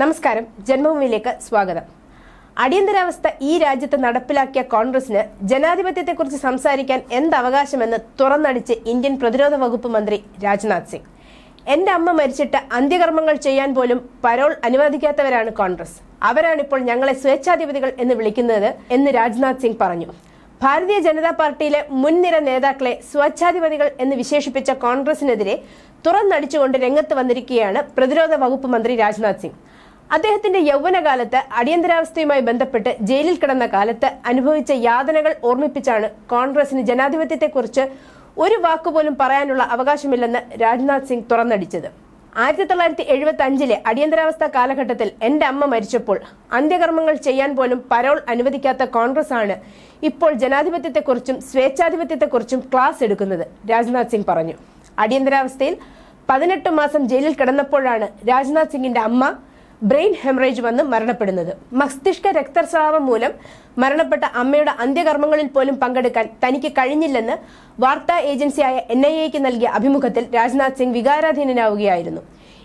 നമസ്കാരം. ജന്മഭൂമിയിലേക്ക് സ്വാഗതം. അടിയന്തരാവസ്ഥ ഈ രാജ്യത്ത് നടപ്പിലാക്കിയ കോൺഗ്രസിന് ജനാധിപത്യത്തെക്കുറിച്ച് സംസാരിക്കാൻ എന്ത് അവകാശമെന്ന് തുറന്നടിച്ച് ഇന്ത്യൻ പ്രതിരോധ വകുപ്പ് മന്ത്രി രാജ്നാഥ് സിംഗ്. എന്റെ അമ്മ മരിച്ചിട്ട് അന്ത്യകർമ്മങ്ങൾ ചെയ്യാൻ പോലും പരോൾ അനുവദിക്കാത്തവരാണ് കോൺഗ്രസ്. അവരാണിപ്പോൾ ഞങ്ങളെ സ്വേച്ഛാധിപതികൾ എന്ന് വിളിക്കുന്നത് എന്ന് രാജ്നാഥ് സിംഗ് പറഞ്ഞു. ഭാരതീയ ജനതാ പാർട്ടിയിലെ മുൻനിര നേതാക്കളെ സ്വച്ഛാധിപതികൾ എന്ന് വിശേഷിപ്പിച്ച കോൺഗ്രസിനെതിരെ തുറന്നടിച്ചുകൊണ്ട് രംഗത്ത് വന്നിരിക്കുകയാണ് പ്രതിരോധ വകുപ്പ് മന്ത്രി രാജ്നാഥ് സിംഗ്. അദ്ദേഹത്തിന്റെ യൗവനകാലത്ത് അടിയന്തരാവസ്ഥയുമായി ബന്ധപ്പെട്ട് ജയിലിൽ കിടന്ന കാലത്ത് അനുഭവിച്ച യാതനകൾ ഓർമ്മിപ്പിച്ചാണ് കോൺഗ്രസിന് ജനാധിപത്യത്തെക്കുറിച്ച് ഒരു വാക്കുപോലും പറയാനുള്ള അവകാശമില്ലെന്ന് രാജ്നാഥ് സിംഗ് തുറന്നടിച്ചത്. ആയിരത്തി തൊള്ളായിരത്തി എഴുപത്തി അഞ്ചിലെ അടിയന്തരാവസ്ഥ കാലഘട്ടത്തിൽ എന്റെ അമ്മ മരിച്ചപ്പോൾ അന്ത്യകർമ്മങ്ങൾ ചെയ്യാൻ പോലും പരോൾ അനുവദിക്കാത്ത കോൺഗ്രസ് ആണ് ഇപ്പോൾ ജനാധിപത്യത്തെക്കുറിച്ചും സ്വേച്ഛാധിപത്യത്തെക്കുറിച്ചും ക്ലാസ് എടുക്കുന്നത് രാജ്നാഥ് സിംഗ് പറഞ്ഞു. അടിയന്തരാവസ്ഥയിൽ പതിനെട്ട് മാസം ജയിലിൽ കിടന്നപ്പോഴാണ് രാജ്നാഥ് സിംഗിന്റെ അമ്മ ബ്രെയിൻ ഹെമറേജ് വന്ന് മരണപ്പെടുന്നത്. മസ്തിഷ്ക രക്തസ്രാവം മൂലം മരണപ്പെട്ട അമ്മയുടെ അന്ത്യകർമ്മങ്ങളിൽ പോലും പങ്കെടുക്കാൻ തനിക്ക് കഴിഞ്ഞില്ലെന്ന് വാർത്താ ഏജൻസിയായ എൻ ഐ എക്ക് നൽകിയ അഭിമുഖത്തിൽ രാജ്നാഥ് സിംഗ് വികാരാധീനനാവുകയായിരുന്നു.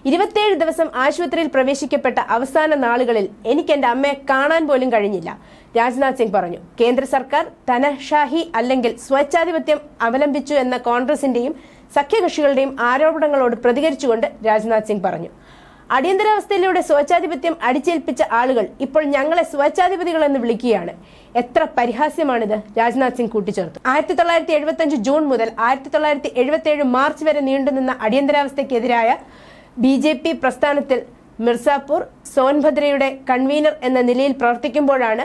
ഇരുപത്തിയേഴ് ദിവസം ആശുപത്രിയിൽ പ്രവേശിക്കപ്പെട്ട അവസാന നാളുകളിൽ എനിക്ക് എന്റെ അമ്മയെ കാണാൻ പോലും കഴിഞ്ഞില്ല രാജ്നാഥ് സിംഗ് പറഞ്ഞു. കേന്ദ്ര സർക്കാർ ധനഷാഹി അല്ലെങ്കിൽ സ്വച്ഛാധിപത്യം അവലംബിച്ചു എന്ന കോൺഗ്രസിന്റെയും സഖ്യകക്ഷികളുടെയും ആരോപണങ്ങളോട് പ്രതികരിച്ചുകൊണ്ട് രാജ്നാഥ് സിംഗ് പറഞ്ഞു. അടിയന്തരാവസ്ഥയിലൂടെ സ്വച്ഛാധിപത്യം അടിച്ചേൽപ്പിച്ച ആളുകൾ ഇപ്പോൾ ഞങ്ങളെ സ്വച്ഛാധിപതികൾ എന്ന് വിളിക്കുകയാണ്. എത്ര പരിഹാസ്യമാണിത്? രാജ്നാഥ് സിംഗ് കൂട്ടിച്ചേർത്തു. ആയിരത്തി തൊള്ളായിരത്തി എഴുപത്തി ജൂൺ മുതൽ ആയിരത്തി തൊള്ളായിരത്തി എഴുപത്തി ഏഴ് മാർച്ച് വരെ നീണ്ടുനിന്ന അടിയന്തരാവസ്ഥയ്ക്കെതിരായ ബി ജെ പി പ്രസ്ഥാനത്തിൽ മിർസാപൂർ സോൻഭദ്രയുടെ കൺവീനർ എന്ന നിലയിൽ പ്രവർത്തിക്കുമ്പോഴാണ്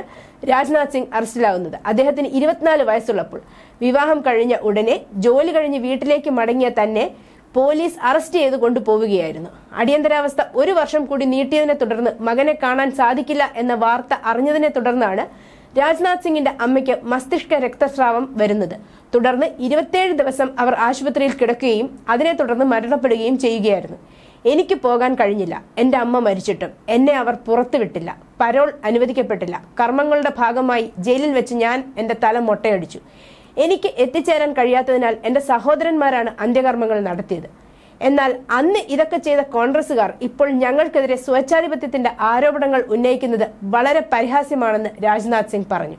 രാജ്നാഥ് സിംഗ് അറസ്റ്റിലാവുന്നത്. അദ്ദേഹത്തിന് ഇരുപത്തിനാല് വയസ്സുള്ളപ്പോൾ വിവാഹം കഴിഞ്ഞ ഉടനെ ജോലി കഴിഞ്ഞ് വീട്ടിലേക്ക് മടങ്ങിയ തന്നെ പോലീസ് അറസ്റ്റ് ചെയ്ത് കൊണ്ടുപോവുകയായിരുന്നു. അടിയന്തരാവസ്ഥ ഒരു വർഷം കൂടി നീട്ടിയതിനെ തുടർന്ന് മകനെ കാണാൻ സാധിക്കില്ല എന്ന വാർത്ത അറിഞ്ഞതിനെ തുടർന്നാണ് രാജ്നാഥ് സിംഗിന്റെ അമ്മയ്ക്ക് മസ്തിഷ്ക രക്തസ്രാവം വരുന്നത്. തുടർന്ന് ഇരുപത്തിയേഴ് ദിവസം അവർ ആശുപത്രിയിൽ കിടക്കുകയും അതിനെ തുടർന്ന് മരണപ്പെടുകയും ചെയ്യുകയായിരുന്നു. എനിക്ക് പോകാൻ കഴിഞ്ഞില്ല. എന്റെ അമ്മ മരിച്ചിട്ടും എന്നെ അവർ പുറത്തുവിട്ടില്ല പരോൾ അനുവദിക്കപ്പെട്ടില്ല. കർമ്മങ്ങളുടെ ഭാഗമായി ജയിലിൽ വെച്ച് ഞാൻ എന്റെ തല മൊട്ടയടിച്ചു. എനിക്ക് എത്തിച്ചേരാൻ കഴിയാത്തതിനാൽ എന്റെ സഹോദരന്മാരാണ് അന്ത്യകർമ്മങ്ങൾ നടത്തിയത്. എന്നാൽ അന്ന് ഇതൊക്കെ ചെയ്ത കോൺഗ്രസുകാർ ഇപ്പോൾ ഞങ്ങൾക്കെതിരെ സ്വച്ഛാധിപത്യത്തിന്റെ ആരോപണങ്ങൾ ഉന്നയിക്കുന്നത് വളരെ പരിഹാസ്യമാണെന്ന് രാജ്നാഥ് സിംഗ് പറഞ്ഞു.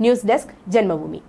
News desk Janmabhumi.